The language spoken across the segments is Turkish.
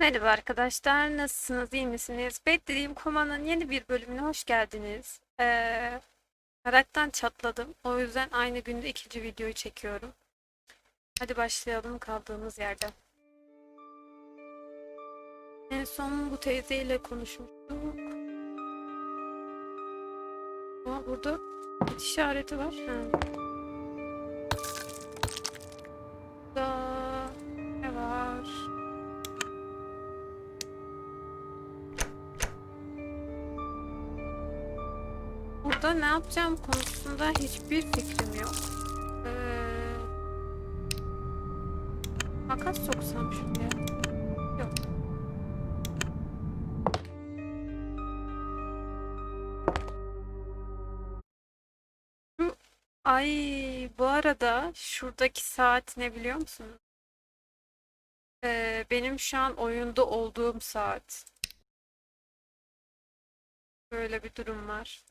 Merhaba arkadaşlar, nasılsınız, iyi misiniz? Beklediğim Koma'nın yeni bir bölümüne hoş geldiniz. Ee, meraktan çatladım. O yüzden aynı günde ikinci videoyu çekiyorum. Hadi başlayalım kaldığımız yerden. En son bu teyzeyle konuşmuştuk. Aa, burada işareti var. Ha. Burada ne yapacağım konusunda hiçbir fikrim yok. Ee, makas soksam şuraya. Yok. Şu, ay bu arada şuradaki saat ne biliyor musunuz? Ee, benim şu an oyunda olduğum saat. Böyle bir durum var.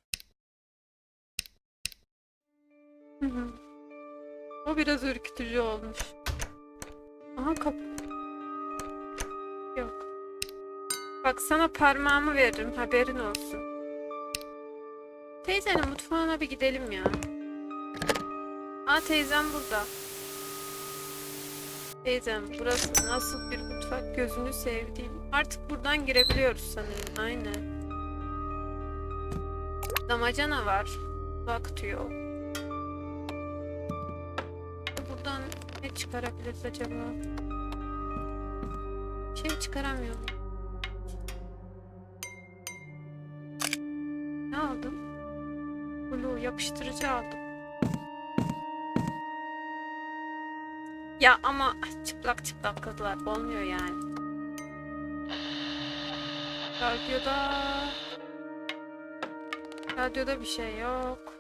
Hı. O biraz ürkütücü olmuş. Aha kap. Yok. Bak sana parmağımı veririm haberin olsun. Teyzenin mutfağına bir gidelim ya. Aa teyzem burada. Teyzem burası nasıl bir mutfak gözünü sevdiğim. Artık buradan girebiliyoruz sanırım. Aynen. Damacana var. Bak diyor. Çıkarabiliriz acaba? Şey çıkaramıyorum. Ne aldım? Blue yapıştırıcı aldım. Ya ama çıplak çıplak kızlar olmuyor yani. Radyoda Radyoda bir şey yok.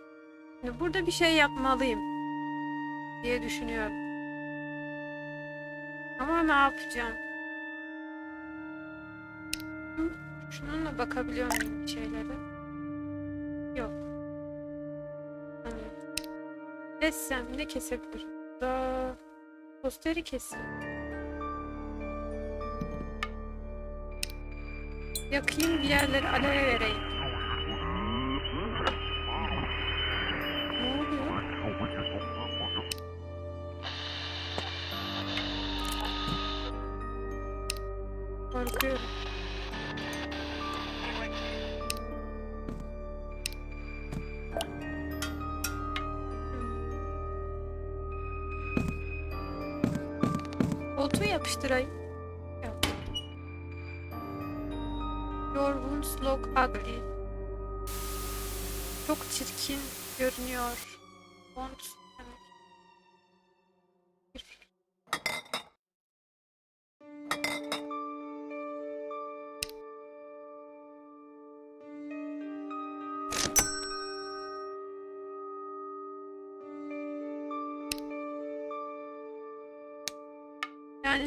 Şimdi burada bir şey yapmalıyım diye düşünüyorum. Ama ne yapacağım? Şununla bakabiliyor muyum şeylere? Yok. Hani kessem ne kesebilirim? Da posteri keseyim. Yakayım bir yerleri aleve vereyim. Korkuyorum. Koltuğu yapıştırayım. Your wounds look ugly. Çok çirkin görünüyor. Wounds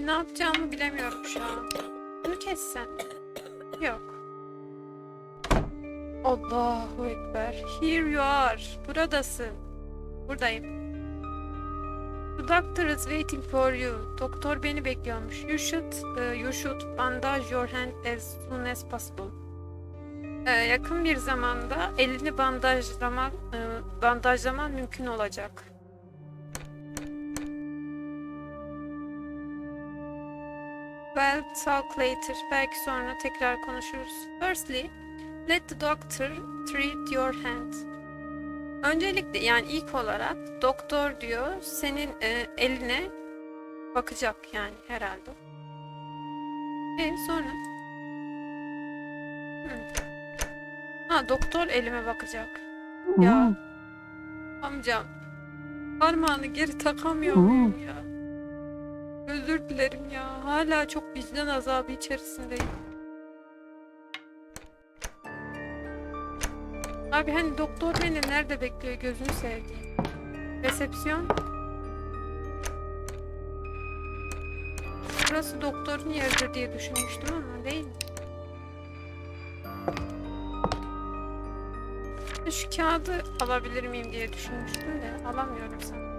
ne yapacağımı bilemiyorum şu an. Bunu kessem. Yok. Allahu Ekber. Here you are. Buradasın. Buradayım. The doctor is waiting for you. Doktor beni bekliyormuş. You should, uh, you should bandage your hand as soon as possible. Ee, yakın bir zamanda elini bandajlaman, e, bandajlaman mümkün olacak. Well, talk later. Belki sonra tekrar konuşuruz. Firstly, let the doctor treat your hand. Öncelikle yani ilk olarak doktor diyor senin e, eline bakacak yani herhalde. E sonra? Hı. Ha doktor elime bakacak. Ya amcam parmağını geri takamıyor muyum ya? Özür dilerim ya. Hala çok vicdan azabı içerisindeyim. Abi hani doktor beni nerede bekliyor gözünü sevdiğim. Resepsiyon. Burası doktorun yeridir diye düşünmüştüm ama değil mi? Şu kağıdı alabilir miyim diye düşünmüştüm de alamıyorum sanırım.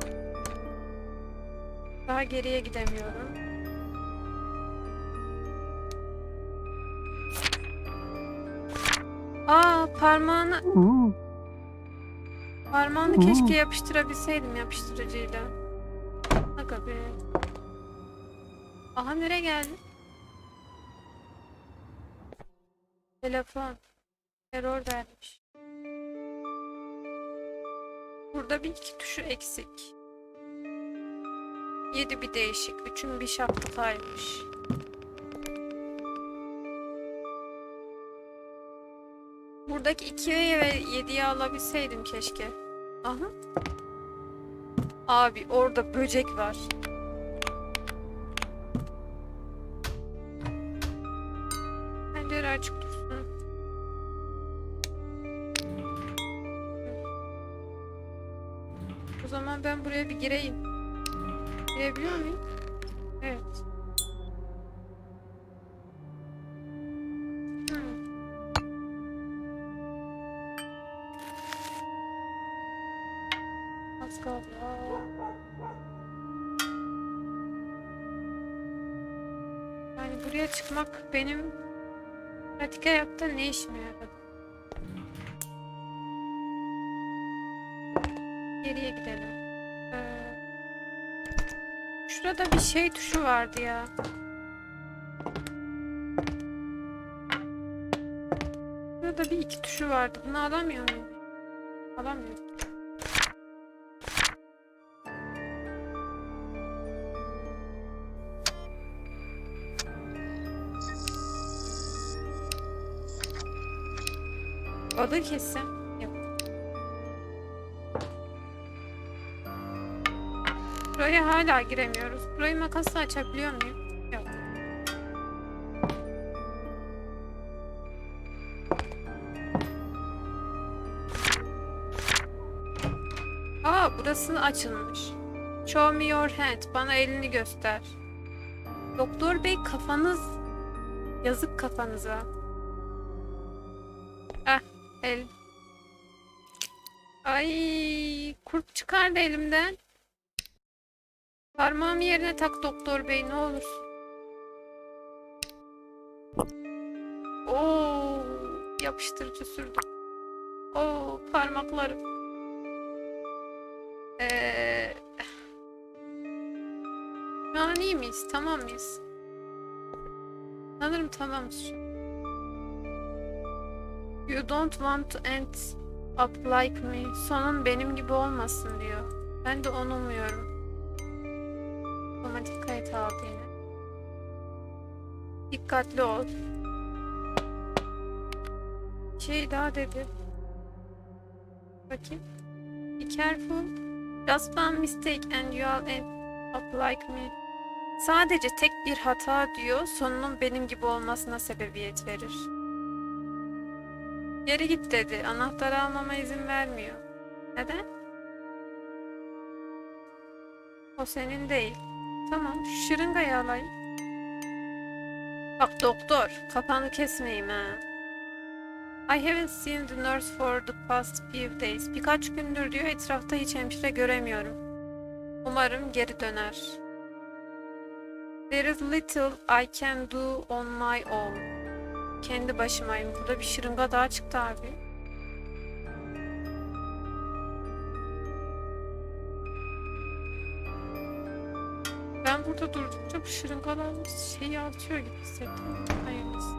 Daha geriye gidemiyorum. Aa parmağını... Parmağını keşke yapıştırabilseydim yapıştırıcıyla. Aga be. Aha nereye geldi? Telefon. Error vermiş. Burada bir iki tuşu eksik. Yedi bir değişik. Üçün bir şapkaymış. Buradaki 2'ye ve 7'yi alabilseydim keşke. Aha. Abi orada böcek var. Pencere açık dursun. O zaman ben buraya bir gireyim. Girebiliyor muyum? Evet. Hmm. Yani buraya çıkmak benim pratik hayatta ne işime yaradı? Şurada bir şey tuşu vardı ya. Burada bir iki tuşu vardı. Bunu alamıyor muyum? Alamıyorum. Adı kesim. Buraya hala giremiyoruz. Burayı makasla açabiliyor muyum? Yok. Aa burası açılmış. Show me your hand. Bana elini göster. Doktor bey kafanız yazık kafanıza. Ah el. Ay kurt çıkardı elimden. Parmağımı yerine tak doktor bey ne olursun. Oo yapıştırıcı sürdüm. Oo parmaklarım. Ee, şu an iyi miyiz? Tamam mıyız? Sanırım tamamız. You don't want to end up like me. Sonun benim gibi olmasın diyor. Ben de onu umuyorum. Otomatik kayıt aldı yine. Dikkatli ol. Şey daha dedi. Bakayım. Be careful. Just one mistake and you'll end up like me. Sadece tek bir hata diyor, sonunun benim gibi olmasına sebebiyet verir. Geri git dedi. Anahtarı almama izin vermiyor. Neden? O senin değil. Tamam, şırıngayı alayım. Bak doktor, kafanı kesmeyeyim ha. I haven't seen the nurse for the past few days. Birkaç gündür diyor etrafta hiç hemşire göremiyorum. Umarım geri döner. There is little I can do on my own. Kendi başımayım. Burada bir şırınga daha çıktı abi. Burada durdukça bu şırıngalar şeyi atıyor gibi hissettim. Hayırlısı.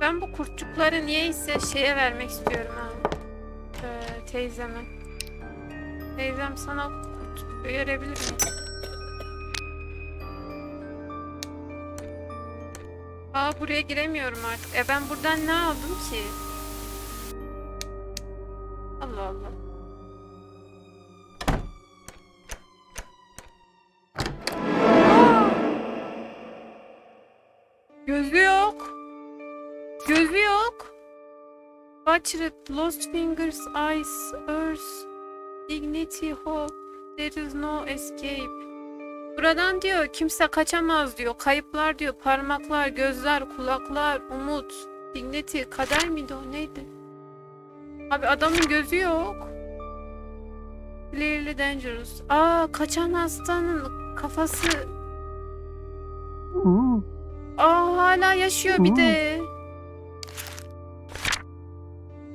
Ben bu kurtçukları niyeyse şeye vermek istiyorum ha. Ee, teyzeme. Teyzem sana kurt verebilir mi? Aa buraya giremiyorum artık. E ben buradan ne aldım ki? Butchered, lost fingers, eyes, earth, dignity, hope. There is no escape. Buradan diyor kimse kaçamaz diyor. Kayıplar diyor. Parmaklar, gözler, kulaklar, umut, dignity, kader miydi o neydi? Abi adamın gözü yok. Clearly dangerous. Aa kaçan hastanın kafası. Aa hala yaşıyor bir de.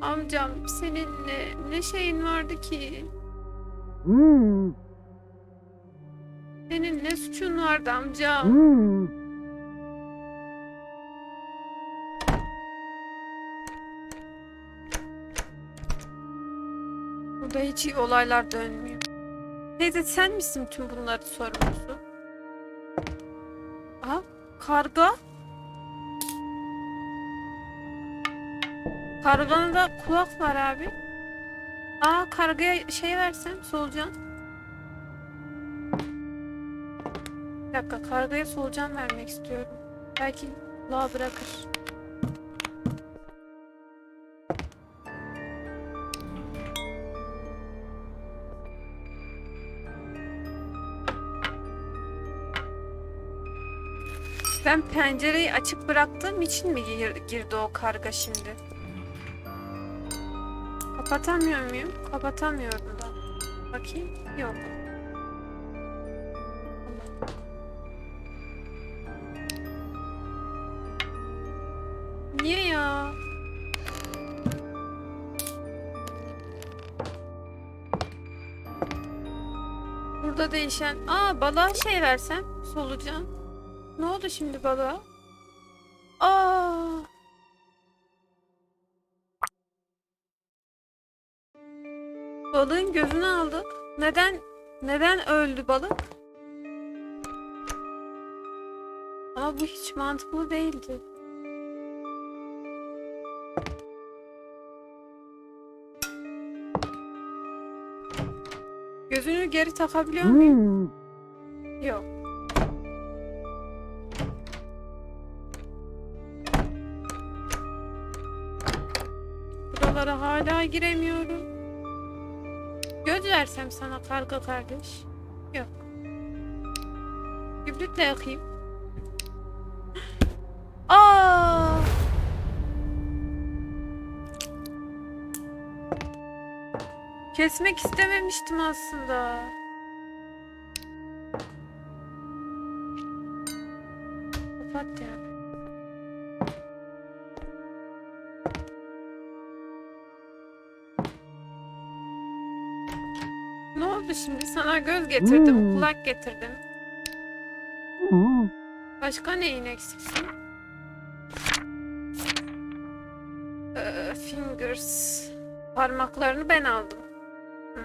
Amcam senin ne, ne şeyin vardı ki? Senin ne suçun vardı amcam? Burada hiç iyi olaylar dönmüyor. Teyze sen misin tüm bunların sorumlusu? Aha karga. Karganın da kulak var abi. Aa kargaya şey versem solucan. Bir dakika kargaya solucan vermek istiyorum. Belki kulağı bırakır. Ben pencereyi açık bıraktığım için mi gir- girdi o karga şimdi? Kapatamıyor muyum? Kapatamıyorum da. Bakayım. Yok. Niye ya? Burada değişen... Aa balığa şey versem. Solucan. Ne oldu şimdi balığa? Aa! Balığın gözünü aldık. Neden neden öldü balık? Ama bu hiç mantıklı değildi. Gözünü geri takabiliyor muyum? Yok. Buralara hala giremiyorum. Göz versem sana karga kardeş. Yok. Kibritle yakayım. Aa! Kesmek istememiştim aslında. Kapat ya. Ne oldu şimdi? Sana göz getirdim, Hmm. kulak getirdim. Başka neyin eksiksin? Ee, fingers. Parmaklarını ben aldım. Hmm.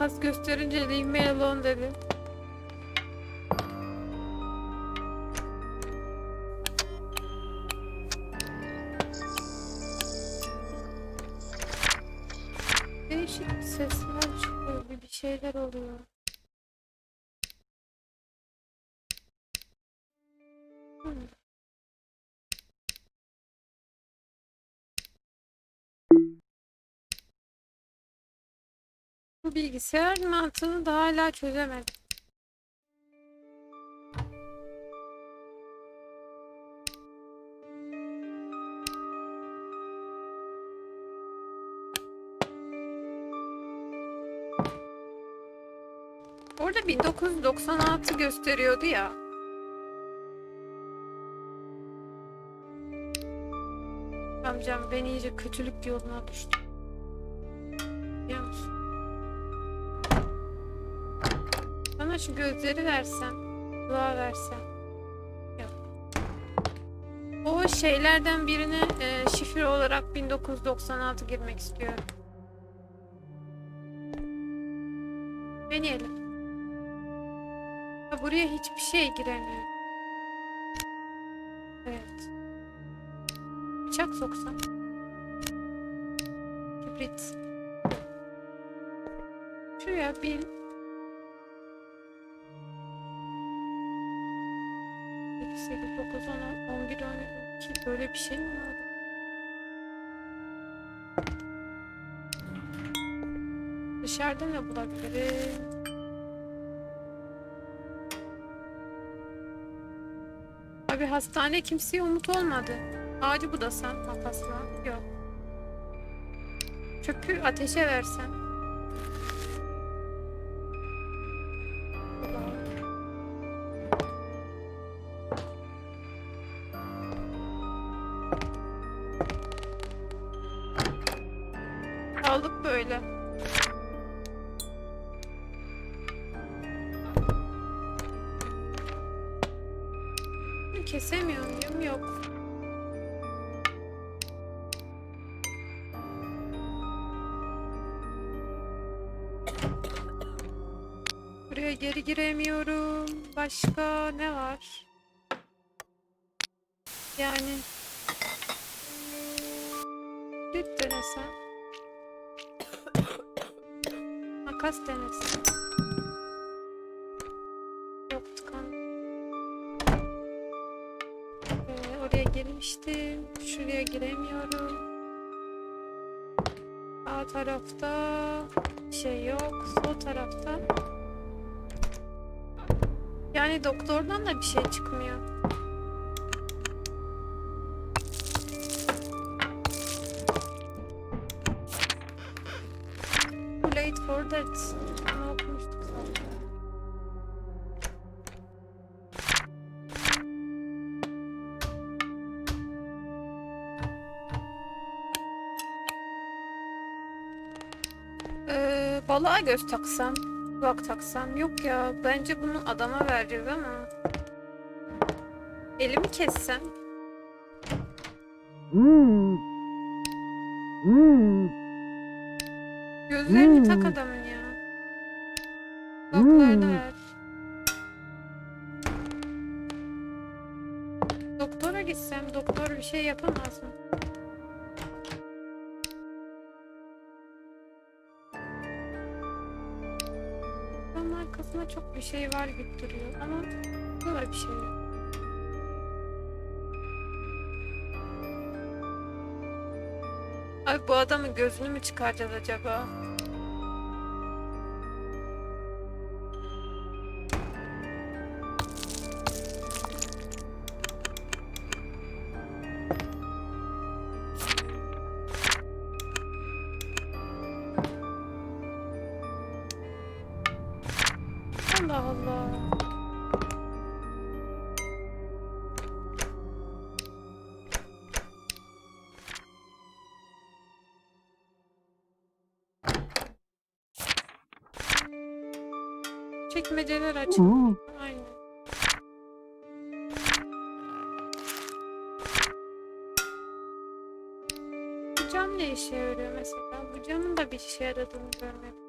Makas gösterince leave me alone dedi. Değişik sesler çıkıyor. Bir şeyler oluyor. Hmm. Bu bilgisayar mantığını da hala çözemedim. Orada 1996 gösteriyordu ya. Amcam ben iyice kötülük yoluna düştüm. Biliyor musun? Bana şu gözleri versem, kulağı versem. Yok. O şeylerden birine e, şifre olarak 1996 girmek istiyorum. Deneyelim. Ha, buraya hiçbir şey giremiyor. Evet. Bıçak soksam. Kibrit. Şuraya bir 8, 9, 10, 11, 12 böyle bir şey mi var? Dışarıda ne bulabilirim? Abi hastane kimseye umut olmadı. Ağacı budasam makasla. Yok. çöpü ateşe versen. Girmiştim. Şuraya giremiyorum. Sağ tarafta şey yok. Sol tarafta. Yani doktordan da bir şey çıkmıyor. Balığa göz taksam, kulak taksam. Yok ya, bence bunu adama vereceğiz ama. Elimi kessem. Gözlerini tak adamın ya. Kulaklarını ver. Doktora gitsem, doktor bir şey yapamaz mı? Çok bir şey var gibi duruyor ama burada da bir şey. Ay bu adamın gözünü mü çıkaracağız acaba? Çekmeceler açık. Aynen. Bu cam ne işe yarıyor mesela? Bu camın da bir işe yaradığını görmedim.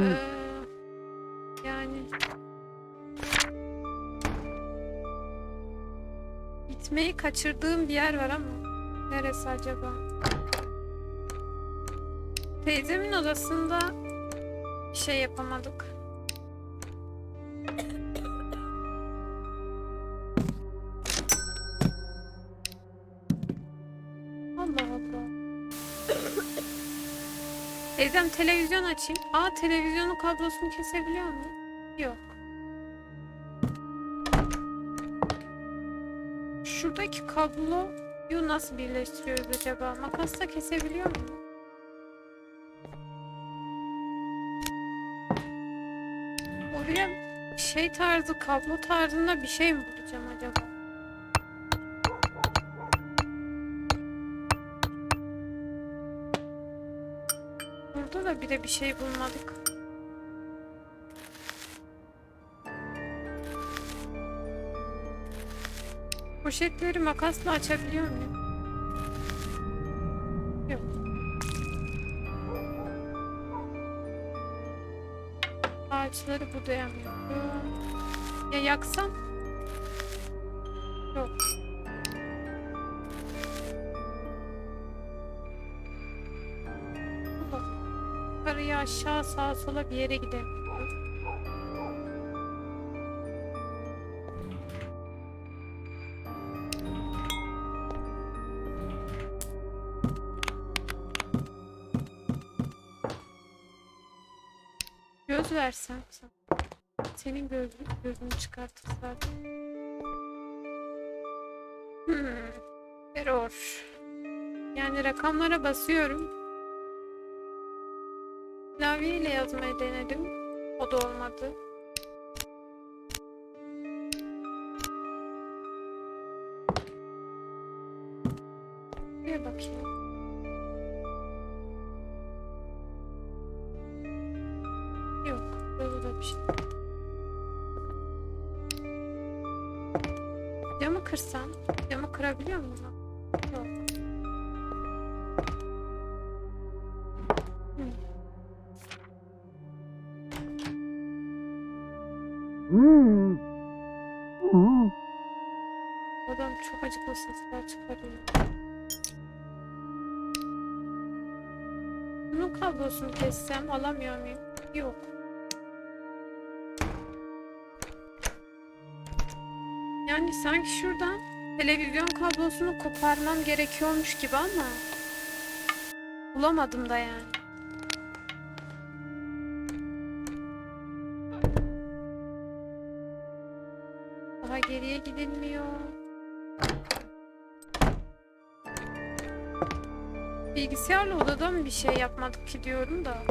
Ee, yani gitmeyi kaçırdığım bir yer var ama neresi acaba? Teyzemin odasında bir şey yapamadık. Allah Allah. Teyzem televizyon açayım. Aa televizyonun kablosunu kesebiliyor mu? Yok. Şuradaki kabloyu nasıl birleştiriyoruz acaba? Makasla kesebiliyor mu? Şey tarzı, kablo tarzında bir şey mi bulacağım acaba? Burada da bir de bir şey bulmadık. Poşetleri makasla açabiliyor muyum? Ağaçları budayamıyorum. Ya yaksam? Yok. Yukarıya aşağı sağa sola bir yere gidelim. Sana. Senin gözün, gözünü çıkartırlar. Hmm. Error. Yani rakamlara basıyorum. Klavyeyle yazmayı denedim. O da olmadı. Bir bakayım. Yok, da bir şey. Camı kırsam, camı kırabiliyor muyum? ben? Yok. Hı. Adam çok acıklı sesler çıkarıyor. Bunun kablosunu kessem alamıyor muyum? Yok. Yani sanki şuradan televizyon kablosunu koparmam gerekiyormuş gibi ama bulamadım da yani. Daha geriye gidilmiyor. Bilgisayarla odada mı bir şey yapmadık ki diyorum da.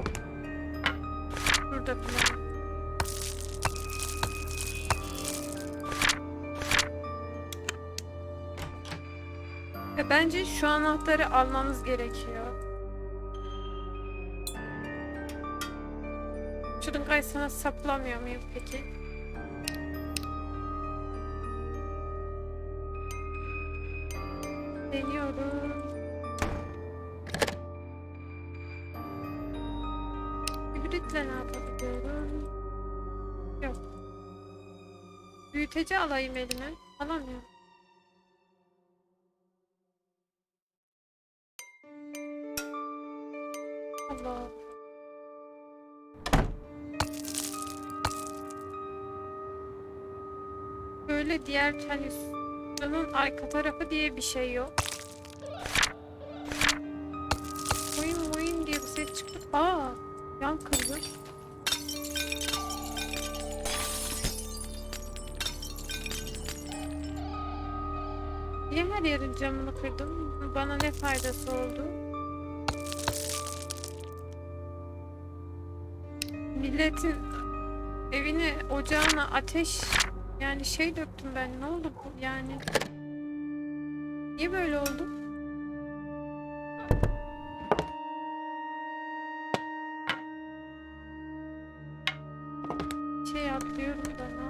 Burada falan. Ve bence şu anahtarı almamız gerekiyor. Şunun kaysana saplamıyor muyum peki? Deniyorum. Hibritle ne yapabiliyorum? Yok. Büyüteci alayım elime. Alamıyorum. Böyle diğer televizyonun arka tarafı diye bir şey yok. Oyun oyun diye bir ses çıktı. Aa, yan kırdı. Niye her yerin camını kırdım? Bana ne faydası oldu? Milletin evine, ocağına ateş yani şey döktüm ben. Ne oldu bu yani? Niye böyle oldu? Şey atlıyorum da ne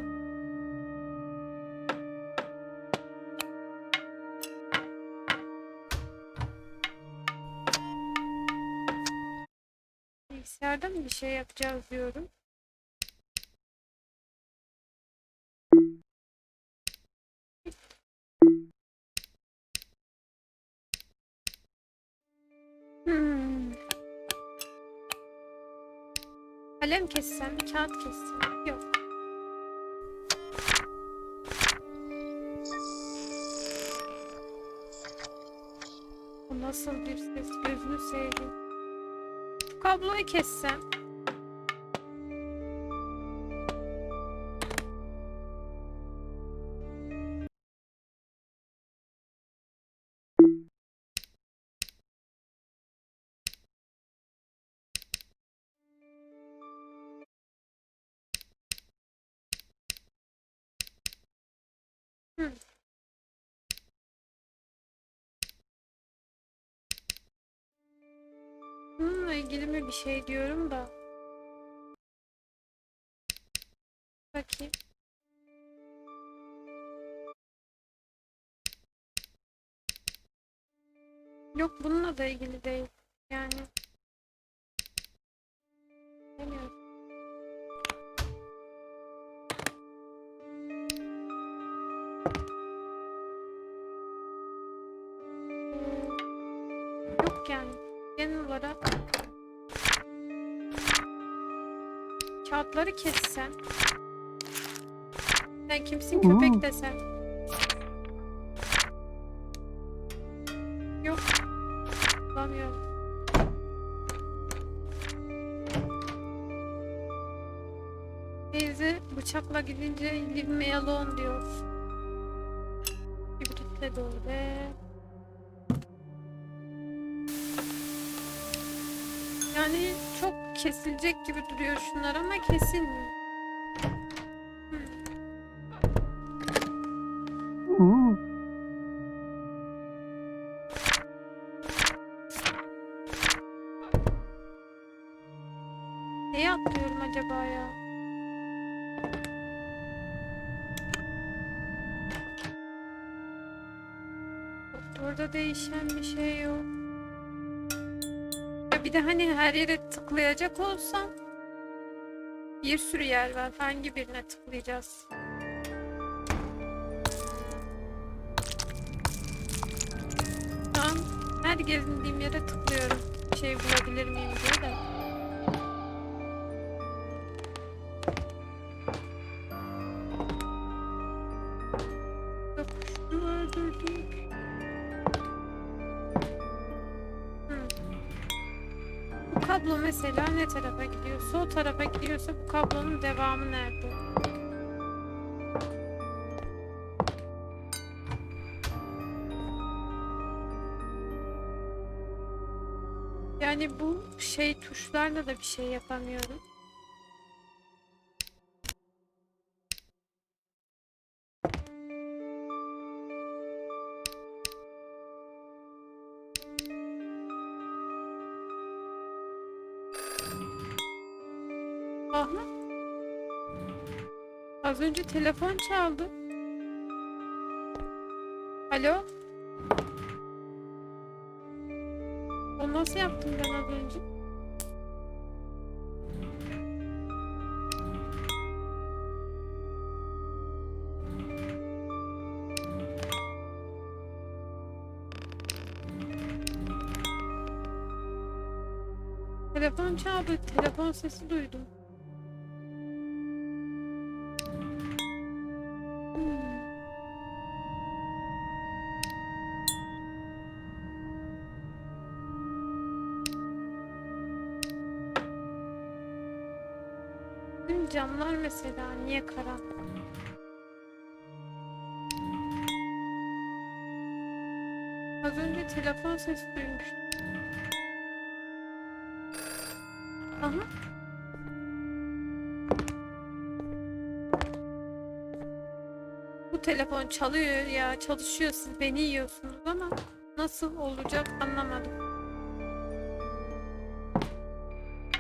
Bilgisayarda mı bir şey yapacağız diyorum. Kessem, kağıt kessem. Yok. Bu nasıl bir ses? Gözünü seveyim. Şu kabloyu kessem. Hı. Bununla ilgili mi bir şey diyorum da. Bakayım. Yok bununla da ilgili değil. Yani. Kağıtları kessen. Sen kimsin köpek desem. Yok. Bulamıyorum. Teyze bıçakla gidince leave me alone diyor. Kibritle doğru be. Yani çok kesilecek gibi duruyor şunlar ama kesilmiyor. Neye atlıyorum acaba? Doktorda değişen bir şey yok. Bir de hani her yere tıklayacak olsam bir sürü yer var. Hangi birine tıklayacağız? Şu her gezindiğim yere tıklıyorum. Şey bulabilir miyim diye de. Gidiyorsa bu kablonun devamı nerede? Yani bu şey tuşlarla da bir şey yapamıyorum. Aha. Az önce telefon çaldı. Alo? O nasıl yaptım ben az önce? Telefon çaldı. Telefon sesi duydum. Mesela niye karanlık? Az önce telefon sesi duymuştum. Aha. Bu telefon çalıyor ya çalışıyor beni yiyorsunuz ama nasıl olacak anlamadım.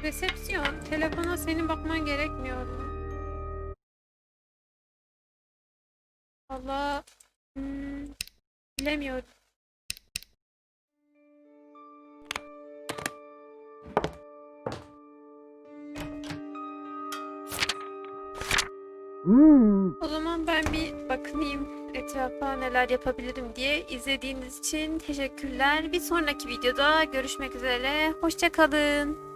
Resepsiyon telefona senin bakman gerekmiyor mu? Bilemiyorum. O zaman ben bir bakınayım etrafa neler yapabilirim diye. İzlediğiniz için teşekkürler. Bir sonraki videoda görüşmek üzere. Hoşça kalın.